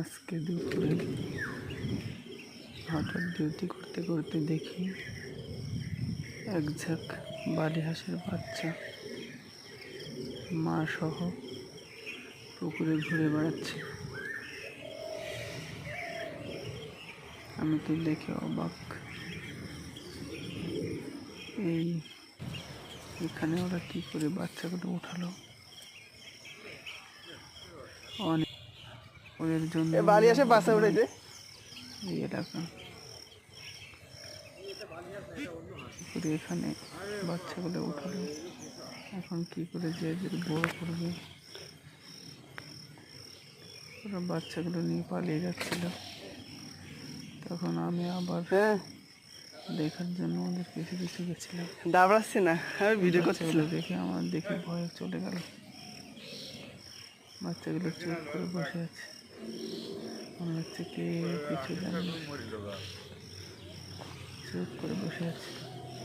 আজকে দুপুরে হঠাৎ ডিউটি করতে করতে দেখি এক ঝাঁক বালি হাঁসের বাচ্চা। মা সহ পুকুরে ঘুরে বেড়াচ্ছে। আমি তো দেখে অবাক। এই, এখানে ওরা কি করে বাচ্চাগুলো উঠালো? অনেক ওদের জন্য বাড়ি এসে বাসে উঠেছে এই এলাকা করে এখানে বাচ্চাগুলো উঠালো। এখন কি করে যে বড় করবে? ওরা বাচ্চাগুলো নিয়ে পালিয়ে যাচ্ছিল। তখন আমি আবার হ্যাঁ। দেখার জন্য ওদের পিছু পিছু গেছিলাম। দাবড়াচ্ছি না আমি ভিডিও করছিলাম দেখে আমার দেখে ভয় চলে গেল। বাচ্চাগুলো চুপ করে বসে আছে। মনে হচ্ছে কে কিছু জানি চুপ করে বসে আছে।